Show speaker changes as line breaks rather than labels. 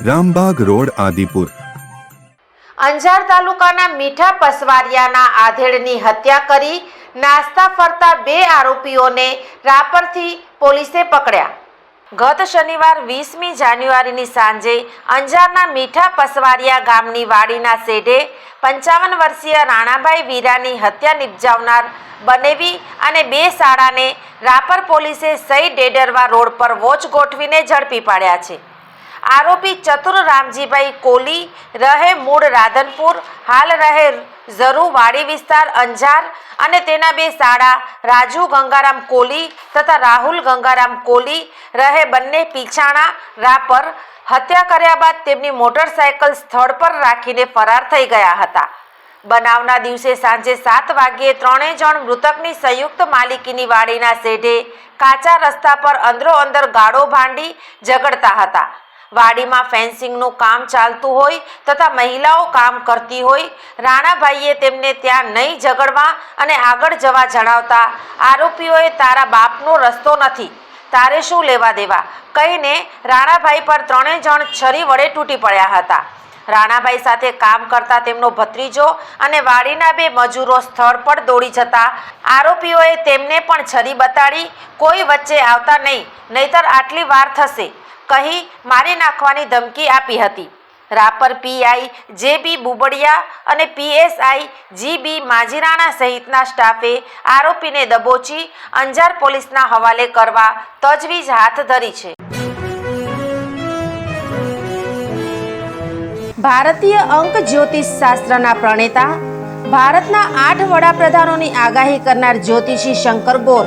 Rambag road, Adipur.
Anjar તાલુકાના મીઠા પસવારિયાના આધેડની હત્યા કરી નાસ્તા ફરતા બે આરોપીઓને રાપરથી પોલીસે પકડ્યા. ગત શનિવાર વીસમી જાન્યુઆરીની સાંજે અંજારના મીઠા પસવારિયા ગામની વાડીના શેઢે પંચાવન વર્ષીય રાણાભાઈ વીરાની હત્યા નિપજાવનાર બનેવી અને બે શાળાને રાપર પોલીસે સઈ ડેડરવા રોડ પર વોચ ગોઠવીને ઝડપી પાડ્યા છે. આરોપી ચતુર રામજીભાઈ કોલી રહે મૂળ રાધનપુર. હાલ રહે ઝરુવાડી વિસ્તાર અંજાર અને તેના બે શાળા રાજુ ગંગારામ કોલી તથા રાહુલ ગંગારામ કોલી રહે બંને પીછાણા રાપર. હત્યા કર્યા બાદ તેમની મોટરસાયકલ સ્થળ પર રાખીને ફરાર થઈ ગયા હતા. બનાવના દિવસે સાંજે સાત વાગ્યે ત્રણેય જણ મૃતકની સંયુક્ત માલિકીની વાડીના શેઢે કાચા રસ્તા પર અંદરો અંદર ગાળો ભાંડી ઝઘડતા હતા. વાડીમાં ફેન્સિંગનું કામ ચાલતું હોય તથા મહિલાઓ કામ કરતી હોય, રાણાભાઈએ તેમને ત્યાં નહીં ઝઘડવા અને આગળ જવા જણાવતા આરોપીઓએ તારા બાપનો રસ્તો નથી, તારે શું લેવા દેવા? કહીને રાણાભાઈ પર ત્રણેય જણ છરી વડે તૂટી પડ્યા હતા. રાણાભાઈ સાથે કામ કરતા તેમનો ભત્રીજો અને વાડીના બે મજૂરો સ્થળ પર દોડી જતા આરોપીઓએ તેમને પણ છરી બતાડી, કોઈ વચ્ચે આવતા નહીં, નહીતર આટલી વાર થશે. કહી મારી નાખવાની ધમકી આપી હતી. રાપર પીઆઈ જે બી બુબડિયા અને પીએસઆઈ જી બી માજીરાણા સહિતના સ્ટાફે આરોપીને દબોચી અંજાર પોલીસના હવાલે કરવા તજવીજ હાથ ધરી છે. ભારતીય અંક જ્યોતિષ શાસ્ત્રના પ્રણેતા, ભારતના આઠ વડાપ્રધાનોની આગાહી કરનાર જ્યોતિષી શંકર ગોર